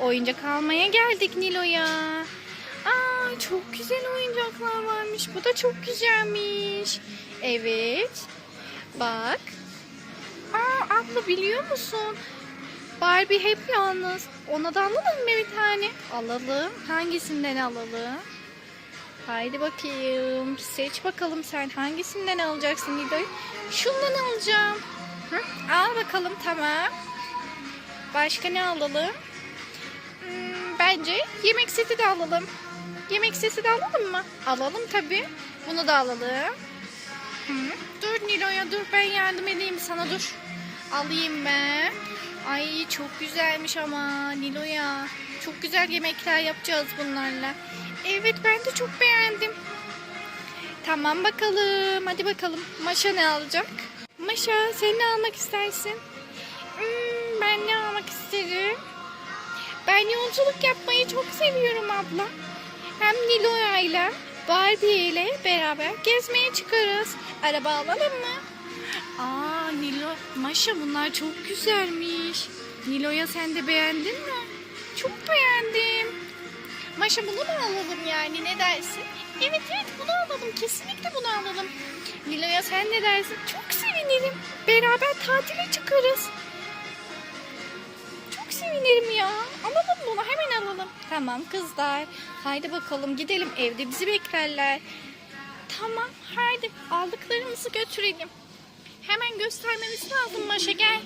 Oyuncak almaya geldik Nilo'ya. Aa çok güzel oyuncaklar varmış. Bu da çok güzelmiş. Evet. Bak. Aa abla biliyor musun? Barbie hep yalnız. Ona da alalım mı bir tane? Alalım. Hangisinden alalım? Haydi bakayım. Seç bakalım sen hangisinden alacaksın Nilo'yu? Şundan alacağım. Hı? Al bakalım tamam. Başka ne alalım? Hmm, bence yemek seti de alalım. Yemek seti de alalım mı? Alalım tabii. Bunu da alalım. Hı. Dur Nilo'ya dur ben yardım edeyim sana dur. Alayım ben. Ay çok güzelmiş ama Nilo'ya. Çok güzel yemekler yapacağız bunlarla. Evet ben de çok beğendim. Tamam bakalım. Hadi bakalım. Maşa ne alacak? Maşa sen ne almak istersin? Hmm, ben ne almak isterim? Ben yolculuk yapmayı çok seviyorum abla. Hem Nilo'ya ile Barbie ile beraber gezmeye çıkarız. Araba alalım mı? Aa Nilo, Maşa bunlar çok güzelmiş. Nilo'ya sen de beğendin mi? Çok beğendim. Maşa bunu mu alalım yani ne dersin? Evet evet bunu alalım kesinlikle bunu alalım. Nilo'ya sen ne dersin? Çok sevinirim. Beraber tatile çıkarız. Tamam kızlar. Haydi bakalım gidelim evde bizi beklerler. Tamam haydi aldıklarımızı götürelim. Hemen göstermemiz lazım Maşa gel.